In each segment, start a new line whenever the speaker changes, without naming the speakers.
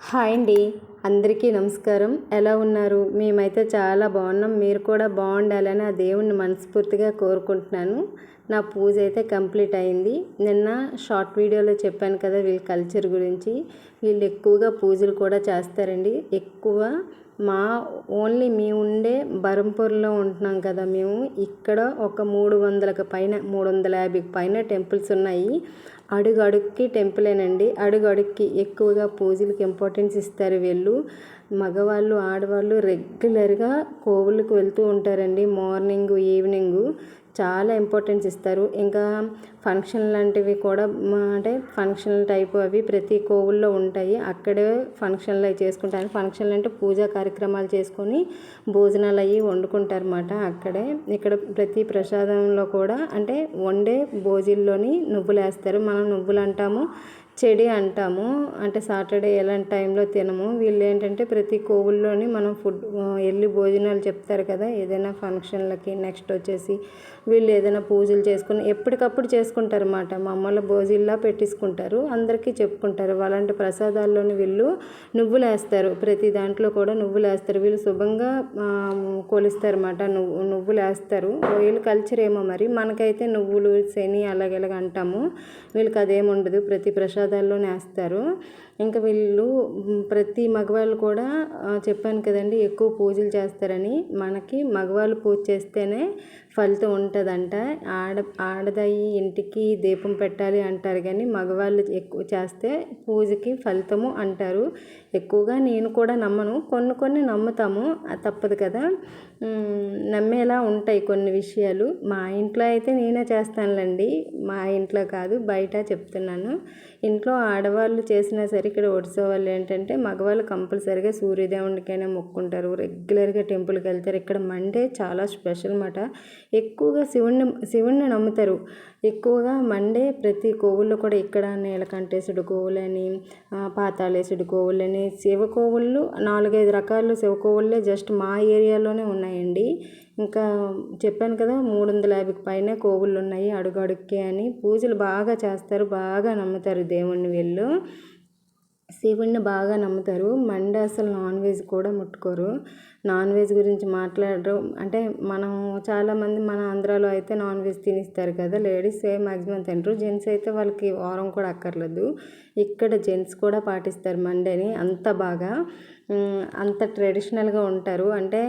Hi అండి. అందరికీ నమస్కారం. ఎలా ఉన్నారు? మేమైతే చాలా బాగున్నాం. మీరు కూడా బాగుండాలని ఆ దేవుణ్ణి మనస్ఫూర్తిగా కోరుకుంటున్నాను. నా పూజ అయితే కంప్లీట్ అయింది. నిన్న షార్ట్ వీడియోలో చెప్పాను కదా వీళ్ళ కల్చర్ గురించి. వీళ్ళు ఎక్కువగా పూజలు కూడా చేస్తారండి. ఎక్కువ మా ఓన్లీ మేము ఉండే బరంపూర్లో ఉంటున్నాం కదా మేము. ఇక్కడ ఒక మూడు వందలకు పైన మూడు వందల యాభైకి పైన టెంపుల్స్ ఉన్నాయి. అడుగు అడుగుకి టెంపులేనండి. అడుగు అడుగుకి ఎక్కువగా పూజలకు ఇంపార్టెన్స్ ఇస్తారు వీళ్ళు. మగవాళ్ళు ఆడవాళ్ళు రెగ్యులర్గా కోవులకు వెళ్తూ ఉంటారండి. Morning evening. చాలా ఇంపార్టెన్స్ ఇస్తారు. ఇంకా ఫంక్షన్ లాంటివి కూడా అంటే ఫంక్షన్ టైపు అవి ప్రతి కోవుల్లో ఉంటాయి. అక్కడే ఫంక్షన్లు అవి చేసుకుంటారు. ఫంక్షన్లు అంటే పూజా కార్యక్రమాలు చేసుకొని భోజనాలు అవి వండుకుంటారు అన్నమాట అక్కడే. ఇక్కడ ప్రతి ప్రసాదంలో కూడా అంటే వండే భోజీల్లోని నువ్వులు వేస్తారు మనం నువ్వులు అంటాము చెడి అంటాము. అంటే సాటర్డే ఎలాంటి టైంలో తినము. వీళ్ళు ఏంటంటే ప్రతి కోవుల్లోని మనం ఫుడ్ వెళ్ళి భోజనాలు చెప్తారు కదా. ఏదైనా ఫంక్షన్లకి నెక్స్ట్ వచ్చేసి వీళ్ళు ఏదైనా పూజలు చేసుకుని ఎప్పటికప్పుడు చేసుకుంటారు అన్నమాట మమ్మల్ని భోజీల్లా పెట్టించుకుంటారు అందరికీ చెప్పుకుంటారు. అలాంటి ప్రసాదాల్లోని వీళ్ళు నువ్వులు వేస్తారు ప్రతి దాంట్లో కూడా నువ్వులు వేస్తారు వీళ్ళు శుభంగా కొలుస్తారు అన్నమాట నువ్వు నువ్వులు వేస్తారు వీళ్ళు కల్చర్ ఏమో మరి. మనకైతే నువ్వులు శని అలాగెలాగ అంటాము. వీళ్ళకి అదేముండదు ప్రతి ప్రతి ప్రసాదాల్లోనే వేస్తారు ఇంకా వీళ్ళు ప్రతి మగవాళ్ళు కూడా చెప్పాను కదండి ఎక్కువ పూజలు చేస్తారని మనకి మగవాళ్ళు పూజ చేస్తేనే ఫలితం ఉంటుందంట. ఆడ ఆడదాయి ఇంటికి దీపం పెట్టాలి అంటారు కానీ మగవాళ్ళు ఎక్కువ చేస్తే పూజకి ఫలితము అంటారు. ఎక్కువగా నేను కూడా నమ్మను. కొన్ని కొన్ని నమ్ముతాము. తప్పదు కదా. నమ్మేలా ఉంటాయి కొన్ని విషయాలు. మా ఇంట్లో అయితే నేనే చేస్తానులేండి. మా ఇంట్లో కాదు బయట చెప్తున్నాను. ఇంట్లో ఇంట్లో ఆడవాళ్ళు చేసినా సరే ఇక్కడ ఒడిసా వాళ్ళు ఏంటంటే మగవాళ్ళు కంపల్సరీగా సూర్యదేవునికైనా మొక్కుంటారు. రెగ్యులర్గా టెంపుల్కి వెళ్తారు. ఇక్కడ మండే చాలా స్పెషల్ మాట ఎక్కువగా శివుణ్ణి శివుణ్ణి నమ్ముతారు. ఎక్కువగా మండే ప్రతి కోవుల్లో కూడా ఇక్కడ నీలకంఠేశుడు కోవులని పాతాళేశుడు కోవులని శివ కోవుళ్ళు నాలుగైదు రకాలు శివ కోవుళ్ళే జస్ట్ మా ఏరియాలోనే ఉన్నాయండి. ఇంకా చెప్పాను కదా మూడు వందల యాభైకి పైన కోవులు ఉన్నాయి అడుగడుక్కి అని. పూజలు బాగా చేస్తారు బాగా నమ్ముతారు దేవుణ్ణి వీళ్ళు. శివుణ్ణి బాగా నమ్ముతారు. మండే అసలు నాన్ వెజ్ కూడా ముట్టుకోరు. నాన్ వెజ్ గురించి మాట్లాడరు. అంటే మనం చాలామంది మన ఆంధ్రాలో అయితే నాన్ వెజ్ తినిస్తారు కదా లేడీస్ మ్యాక్సిమం తింటారు జెంట్స్ అయితే వాళ్ళకి వారం కూడా అక్కర్లేదు. ఇక్కడ జెంట్స్ కూడా పాటిస్తారు మండేని. అంత బాగా అంత ట్రెడిషనల్గా ఉంటారు. అంటే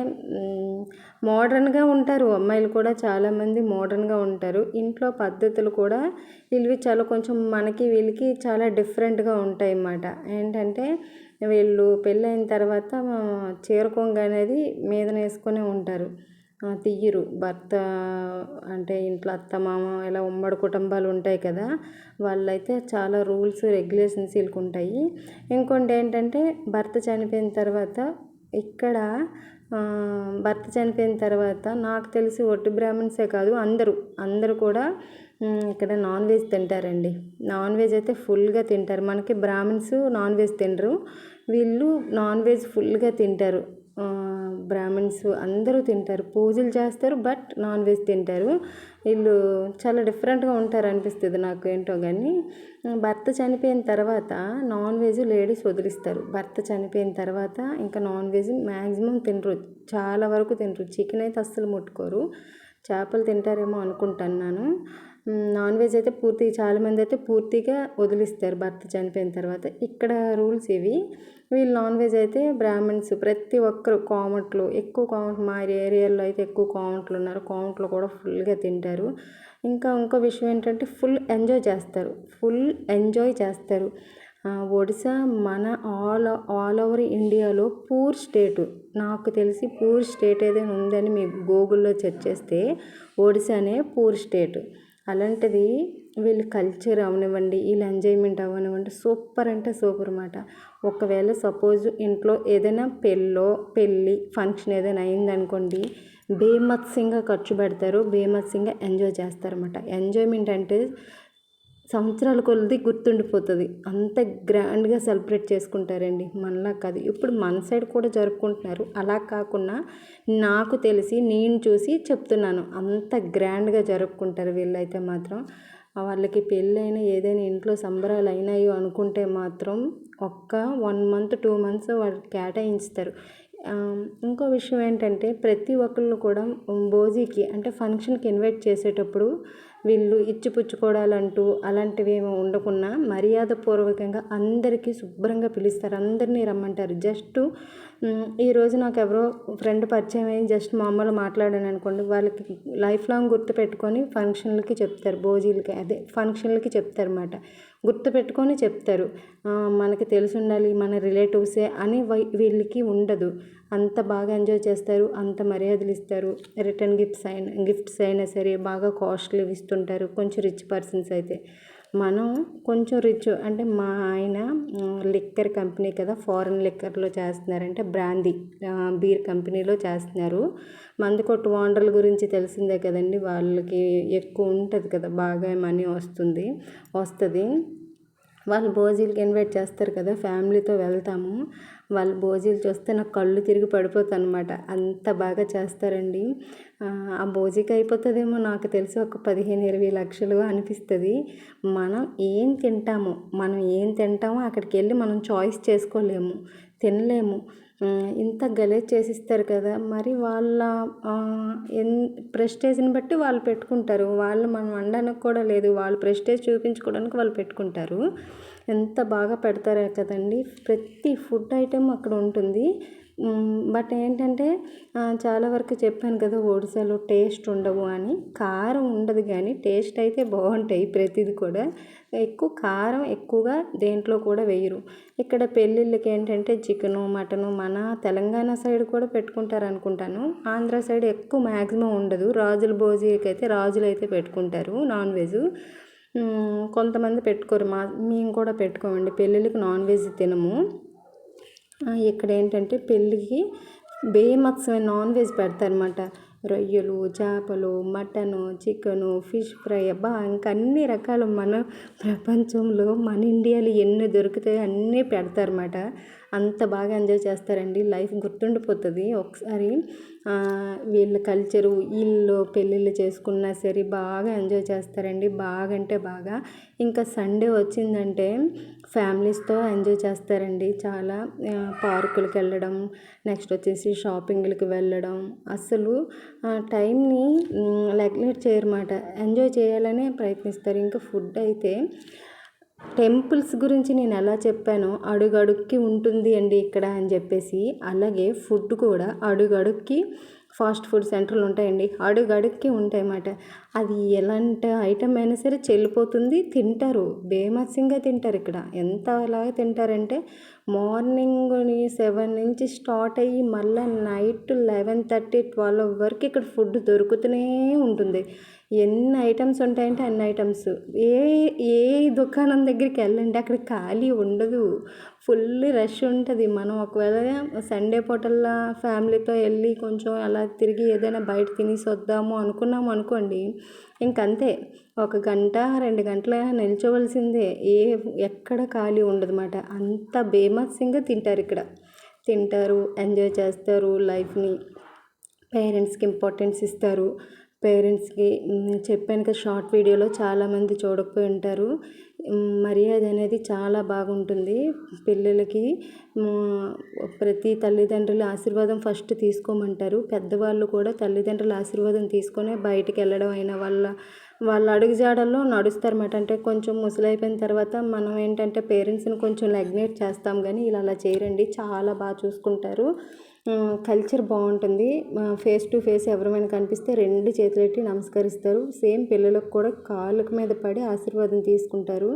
మోడర్న్గా ఉంటారు. అమ్మాయిలు కూడా చాలామంది మోడర్న్గా ఉంటారు. ఇంట్లో పద్ధతులు కూడా వీళ్ళవి చాలా కొంచెం మనకి వీళ్ళకి చాలా డిఫరెంట్గా ఉంటాయి అన్నమాట ఏంటంటే వీళ్ళు పెళ్ళైన తర్వాత చీరకొంగ అనేది మీద వేసుకొని ఉంటారు. తీయరు భర్త అంటే ఇంట్లో అత్త మామ ఇలా ఉమ్మడి కుటుంబాలు ఉంటాయి కదా వాళ్ళైతే చాలా రూల్స్ రెగ్యులేషన్స్ వీళ్ళకి ఉంటాయి ఇంకొకటి ఏంటంటే భర్త చనిపోయిన తర్వాత ఇక్కడ భర్త చనిపోయిన తర్వాత నాకు తెలిసి ఒట్టి బ్రాహ్మణ్సే కాదు అందరూ అందరూ కూడా ఇక్కడ నాన్ వెజ్ తింటారండి. నాన్ వెజ్ అయితే ఫుల్గా తింటారు. మనకి బ్రాహ్మిన్స్ నాన్ వెజ్ తినరు. వీళ్ళు నాన్ వెజ్ ఫుల్గా తింటారు. బ్రాహ్మిన్స్ అందరూ తింటారు. పూజలు చేస్తారు బట్ నాన్ వెజ్ తింటారు. వీళ్ళు చాలా డిఫరెంట్గా ఉంటారు అనిపిస్తుంది నాకు ఏంటో కానీ భర్త చనిపోయిన తర్వాత నాన్ వెజ్ లేడీస్ వదిలిస్తారు. భర్త చనిపోయిన తర్వాత ఇంకా నాన్ వెజ్ మ్యాక్సిమం తినరు. చాలా వరకు తినరు. చికెన్ అయితే అస్సలు ముట్టుకోరు. చేపలు తింటారేమో అనుకుంటున్నాను. నాన్ వెజ్ అయితే పూర్తిగా చాలామంది అయితే పూర్తిగా వదిలిస్తారు భర్త చనిపోయిన తర్వాత. ఇక్కడ రూల్స్ ఇవి. వీళ్ళు నాన్ వెజ్ అయితే బ్రాహ్మణ్స్ ప్రతి ఒక్కరు కామెంట్లు ఎక్కువ కామెంట్ మా ఏరియాలో అయితే ఎక్కువ కామెంట్లు ఉన్నారు. కామెంట్లు కూడా ఫుల్గా తింటారు. ఇంకా ఇంకో విషయం ఏంటంటే ఫుల్ ఎంజాయ్ చేస్తారు. ఫుల్ ఎంజాయ్ చేస్తారు. ఒడిశా మన ఆల్ ఆల్ ఓవర్ ఇండియాలో పూర్ స్టేటు. నాకు తెలిసి పూర్ స్టేట్ ఏదైనా ఉందని మీ గూగుల్లో సెర్చ్ చేస్తే ఒడిశానే పూర్ స్టేట్. అలాంటిది వీళ్ళ కల్చర్ అవనివ్వండి వీళ్ళ ఎంజాయ్మెంట్ అవనివ్వండి సూపర్ అంటే సూపర్ అన్నమాట ఒకవేళ సపోజ్ ఇంట్లో ఏదైనా పెళ్ళో పెళ్ళి ఫంక్షన్ ఏదైనా అయిందనుకోండి బేమత్సంగా ఖర్చు పెడతారు బేమత్సంగా ఎంజాయ్ చేస్తారన్నమాట. ఎంజాయ్మెంట్ అంటే సంవత్సరాల కొలది గుర్తుండిపోతుంది. అంత గ్రాండ్గా సెలబ్రేట్ చేసుకుంటారండి మనలా కాదు. ఇప్పుడు మన సైడ్ కూడా జరుపుకుంటున్నారు. అలా కాకుండా నాకు తెలిసి నేను చూసి చెప్తున్నాను. అంత గ్రాండ్గా జరుపుకుంటారు వీళ్ళైతే మాత్రం. వాళ్ళకి పెళ్ళైన ఏదైనా ఇంట్లో సంబరాలు అయినాయో అనుకుంటే మాత్రం ఒక్క వన్ మంత్ టూ మంత్స్ వాళ్ళు కేటాయించుతారు. ఇంకో విషయం ఏంటంటే ప్రతి ఒక్కళ్ళు కూడా భోజీకి అంటే ఫంక్షన్కి ఇన్వైట్ చేసేటప్పుడు వీళ్ళు ఇచ్చిపుచ్చుకోవడాలంటూ అలాంటివి ఏమి ఉండకుండా మర్యాదపూర్వకంగా అందరికీ శుభ్రంగా పిలుస్తారు. అందరినీ రమ్మంటారు. జస్ట్ ఈరోజు నాకు ఎవరో ఫ్రెండ్ పరిచయం అయ్యి జస్ట్ మామూలు మాట్లాడాను అనుకోండి. వాళ్ళకి లైఫ్ లాంగ్ గుర్తుపెట్టుకొని ఫంక్షన్లకి చెప్తారు. భోజీలకి అదే ఫంక్షన్లకి చెప్తారు అన్నమాట గుర్తుపెట్టుకొని చెప్తారు. మనకి తెలిసి ఉండాలి మన రిలేటివ్సే అని వై- వీళ్ళకి ఉండదు. అంత బాగా ఎంజాయ్ చేస్తారు అంత మర్యాదలు ఇస్తారు. రిటర్న్ గిఫ్ట్స్ అయినా గిఫ్ట్స్ అయినా సరే బాగా కాస్ట్లీ ఇస్తుంటారు. కొంచెం రిచ్ పర్సన్స్ అయితే. మనం కొంచెం రిచ్ అంటే మా ఆయన లిక్కర్ కంపెనీ కదా ఫారెన్ లిక్కర్లో చేస్తున్నారంటే బ్రాందీ బీర్ కంపెనీలో చేస్తున్నారు. మందుకొట్టు ఓనర్ల గురించి తెలిసిందే కదండి వాళ్ళకి ఎక్కువ ఉంటుంది కదా బాగా మనీ వస్తుంది వస్తుంది. వాళ్ళు భోజీలకి ఇన్వైట్ చేస్తారు కదా ఫ్యామిలీతో వెళ్తాము. వాళ్ళు భోజీలు చూస్తే నాకు కళ్ళు తిరిగి పడిపోతాయి అనమాట అంత బాగా చేస్తారండి. ఆ, భోజీకి అయిపోతుందేమో నాకు తెలిసి ఒక పదిహేను ఇరవై లక్షలు అనిపిస్తుంది. మనం ఏం తింటామో మనం ఏం తింటామో అక్కడికి వెళ్ళి మనం చాయిస్ చేసుకోలేము తినలేము. ఇంత గలీజ్ చేసిస్తారు కదా మరి వాళ్ళ ఎన్ ప్రెస్టేజ్ని బట్టి వాళ్ళు పెట్టుకుంటారు. వాళ్ళు మనం అనడానికి కూడా లేదు. వాళ్ళు ప్రెస్టేజ్ చూపించుకోవడానికి వాళ్ళు పెట్టుకుంటారు. ఎంత బాగా పెడతారు కదండి. ప్రతి ఫుడ్ ఐటెం అక్కడ ఉంటుంది. బట్ ఏంటంటే చాలా వరకు చెప్పాను కదా ఒడిశాలో టేస్ట్ ఉండవు అని. కారం ఉండదు కానీ టేస్ట్ అయితే బాగుంటాయి ప్రతిది కూడా. ఎక్కువ కారం ఎక్కువగా దేంట్లో కూడా వేయరు. ఇక్కడ పెళ్ళిళ్ళకి ఏంటంటే చికెను మటను మన తెలంగాణ సైడ్ కూడా పెట్టుకుంటారు అనుకుంటాను ఆంధ్ర సైడ్ ఎక్కువ మ్యాక్సిమం ఉండదు. రాజుల భోజీకి అయితే రాజులు అయితే పెట్టుకుంటారు నాన్ వెజ్. కొంతమంది పెట్టుకోరు. మా మేము కూడా పెట్టుకోమండి. పెళ్ళిళ్ళకి నాన్ వెజ్ తినము. ఇక్కడ ఏంటంటే పెళ్ళికి బేమత్సమైన నాన్ వెజ్ పెడతారనమాట రొయ్యలు చేపలు మటను చికెను ఫిష్ ఫ్రై. అబ్బా ఇంకా అన్ని రకాలు మన ప్రపంచంలో మన ఇండియాలో ఎన్ని దొరుకుతాయో అన్నీ పెడతారన్నమాట. అంత బాగా ఎంజాయ్ చేస్తారండి. లైఫ్ గుర్తుండిపోతుంది. ఒకసారి వీళ్ళ కల్చరు వీళ్ళు పెళ్ళిళ్ళు చేసుకున్నా సరే బాగా ఎంజాయ్ చేస్తారండి. బాగా అంటే బాగా. ఇంకా సండే వచ్చిందంటే ఫ్యామిలీస్తో ఎంజాయ్ చేస్తారండి. చాలా పార్కులకు వెళ్ళడం నెక్స్ట్ వచ్చేసి షాపింగ్లకు వెళ్ళడం. అసలు టైంని నెగ్లెక్ట్ చేయరన్నమాట ఎంజాయ్ చేయాలనే ప్రయత్నిస్తారు. ఇంకా ఫుడ్ అయితే టెంపుల్స్ గురించి నేను ఎలా చెప్పానో అడుగడుక్కి ఉంటుంది అండి ఇక్కడ అని చెప్పేసి. అలాగే ఫుడ్ కూడా అడుగడుక్కి ఫాస్ట్ ఫుడ్ సెంటర్లు ఉంటాయండి. అడుగడుక్కి ఉంటాయి అన్నమాట అది ఎలాంటి ఐటమ్ అయినా సరే చెల్లిపోతుంది తింటారు. బేమత్సంగా తింటారు ఇక్కడ. ఎంత అలాగే తింటారంటే మార్నింగ్ సెవెన్ నుంచి స్టార్ట్ అయ్యి మళ్ళీ నైట్ లెవెన్ థర్టీ ట్వెల్వ్ వరకు ఇక్కడ ఫుడ్ దొరుకుతూనే ఉంటుంది. ఎన్ని ఐటమ్స్ ఉంటాయంటే అన్ని ఐటమ్స్ ఏ ఏ దుకాణం దగ్గరికి వెళ్ళండి అక్కడ ఖాళీ ఉండదు. ఫుల్ రష్ ఉంటుంది. మనం ఒకవేళ సండే పూటల్లా ఫ్యామిలీతో వెళ్ళి కొంచెం అలా తిరిగి ఏదైనా బయట తినేసి వద్దాము అనుకున్నాము అనుకోండి ఇంకంతే. ఒక గంట రెండు గంటల నిల్చోవలసిందే. ఏ ఎక్కడ ఖాళీ ఉండదన్నమాట. అంత బేమత్సంగా తింటారు ఇక్కడ. తింటారు ఎంజాయ్ చేస్తారు లైఫ్ని పేరెంట్స్కి ఇంపార్టెన్స్ ఇస్తారు. పేరెంట్స్కి చెప్పాను కదా షార్ట్ వీడియోలో చాలామంది చూడకపోయి ఉంటారు. మర్యాద అనేది చాలా బాగుంటుంది పిల్లలకి. ప్రతి తల్లిదండ్రుల ఆశీర్వాదం ఫస్ట్ తీసుకోమంటారు. పెద్దవాళ్ళు కూడా తల్లిదండ్రుల ఆశీర్వాదం తీసుకొని బయటికి వెళ్ళడం అయినా వాళ్ళ వాళ్ళ అడుగుజాడల్లో నడుస్తారన్నమాట. అంటే కొంచెం ముసలైపోయిన తర్వాత మనం ఏంటంటే పేరెంట్స్ని కొంచెం లెగ్నేట్ చేస్తాం కానీ ఇలా అలా చేయరండి. చాలా బాగా చూసుకుంటారు. కల్చర్ బాగుంటుంది. ఫేస్ టు ఫేస్ ఎవరైనా కనిపిస్తే రెండు చేతులెట్టి నమస్కరిస్తారు. సేమ్ పిల్లలకు కూడా కాళ్ళకు మీద పడి ఆశీర్వాదం తీసుకుంటారు.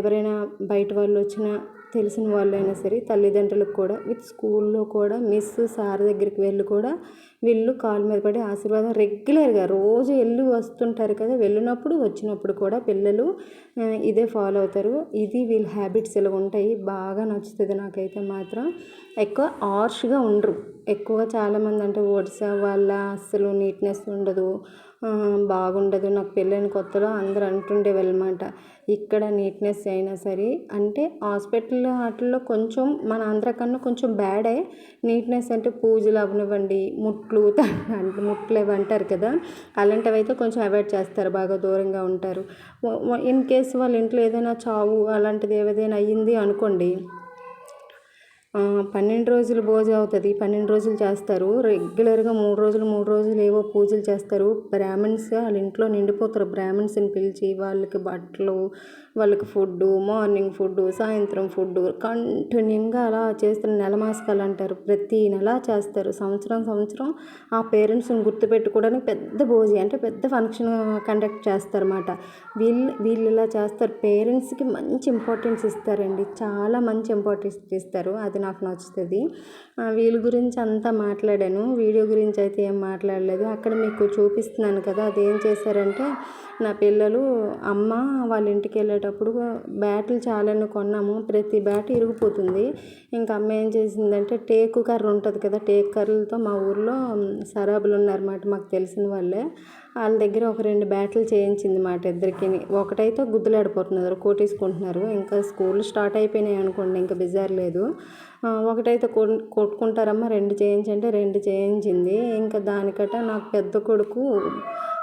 ఎవరైనా బయట వాళ్ళు వచ్చినా తెలిసిన వాళ్ళైనా సరే తల్లిదండ్రులకు కూడా విత్ స్కూల్లో కూడా మిస్ సార్ దగ్గరికి వెళ్ళి కూడా వీళ్ళు కాళ్ళ మీద పడి ఆశీర్వాదం రెగ్యులర్గా రోజు వెళ్ళి వస్తుంటారు కదా వెళ్ళినప్పుడు వచ్చినప్పుడు కూడా పిల్లలు ఇదే ఫాలో అవుతారు. ఇది వీళ్ళ హ్యాబిట్స్ ఇలా ఉంటాయి. బాగా నచ్చుతుంది నాకైతే మాత్రం. ఎక్కువ ఆర్ష్గా ఉండరు. ఎక్కువగా చాలామంది అంటే ఒడిసా వాళ్ళ అస్సలు నీట్నెస్ ఉండదు. బాగుండదు. నాకు పెళ్ళైన కొత్తలో అందరూ అంటుండేవాళ్ళు అనమాట ఇక్కడ నీట్నెస్ అయినా సరే అంటే హాస్పిటల్ వాటిల్లో కొంచెం మన ఆంధ్ర కన్నా కొంచెం బ్యాడే. నీట్నెస్ అంటే పూజలు అవనివ్వండి ముట్లు అంటే ముట్లు ఇవి అంటారు కదా అలాంటివి అయితే కొంచెం అవాయిడ్ చేస్తారు బాగా దూరంగా ఉంటారు. ఇన్ కేస్ వాళ్ళ ఇంట్లో ఏదైనా చావు అలాంటిది ఏదైనా అయ్యింది అనుకోండి పన్నెండు రోజులు భోజనం అవుతుంది. పన్నెండు రోజులు చేస్తారు. రెగ్యులర్గా మూడు రోజులు మూడు రోజులు ఏవో పూజలు చేస్తారు. బ్రాహ్మణ్స్ వాళ్ళ ఇంట్లో నిండిపోతారు. బ్రాహ్మణ్స్ని పిలిచి వాళ్ళకి బట్టలు వాళ్ళకి ఫుడ్ మార్నింగ్ ఫుడ్ సాయంత్రం ఫుడ్ కంటిన్యూగా అలా చేస్తున్న నెల మాసకాలు అంటారు. ప్రతి నెల చేస్తారు. సంవత్సరం సంవత్సరం ఆ పేరెంట్స్ని గుర్తుపెట్టుకోవడానికి పెద్ద భోజి అంటే పెద్ద ఫంక్షన్ కండక్ట్ చేస్తారన్నమాట. వీళ్ళు వీళ్ళు ఇలా చేస్తారు. పేరెంట్స్కి మంచి ఇంపార్టెన్స్ ఇస్తారండి. చాలా మంచి ఇంపార్టెన్స్ ఇస్తారు. అది నాకు నచ్చుతుంది. వీళ్ళ గురించి అంతా మాట్లాడాను. వీడియో గురించి అయితే ఏం మాట్లాడలేదు. అక్కడ మీకు చూపిస్తున్నాను కదా అదేం చేశారంటే నా పిల్లలు అమ్మ వాళ్ళ ఇంటికి వెళ్ళేటప్పుడు బ్యాట్లు చాలని కొన్నాము. ప్రతి బ్యాట్ ఇరిగిపోతుంది. ఇంకా అమ్మ ఏం చేసిందంటే టేకు కర్ర ఉంటుంది కదా టేకు కర్రలతో మా ఊర్లో సరాబులు ఉన్నారన్నమాట మాకు తెలిసిన వాళ్ళే. వాళ్ళ దగ్గర ఒక రెండు బ్యాట్లు చేయించింది మాట ఇద్దరికి. ఒకటైతే గుద్దులాడిపోతున్నారు కోటేసుకుంటున్నారు ఇంకా స్కూల్ స్టార్ట్ అయిపోయినాయి అనుకోండి ఇంకా బిజార్ లేదు. ఒకటైతే కొట్టుకుంటారమ్మా రెండు చేయించంటే రెండు చేయించింది. ఇంకా దానికట నాకు పెద్ద కొడుకు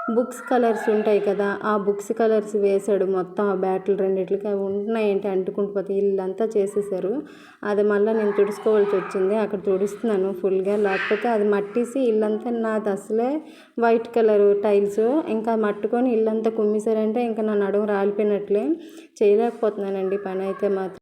బుక్స్ కలర్స్ ఉంటాయి కదా ఆ బుక్స్ కలర్స్ వేసాడు మొత్తం ఆ బ్యాట్లు రెండిట్లకి అవి ఉంటున్నాయంటే అంటుకుంటూ పోతే ఇల్లంతా చేసేసారు అది మళ్ళీ నేను తుడుచుకోవాల్సి వచ్చింది అక్కడ తుడుస్తున్నాను ఫుల్గా. లేకపోతే అది మట్టేసి ఇల్లంతా నాది అసలే వైట్ కలర్ టైల్స్. ఇంకా మట్టుకొని ఇల్లంతా కుమ్మేశారంటే ఇంకా నా నడుము రాలిపోయినట్లే. చేయలేకపోతున్నానండి పని అయితే మాత్రం.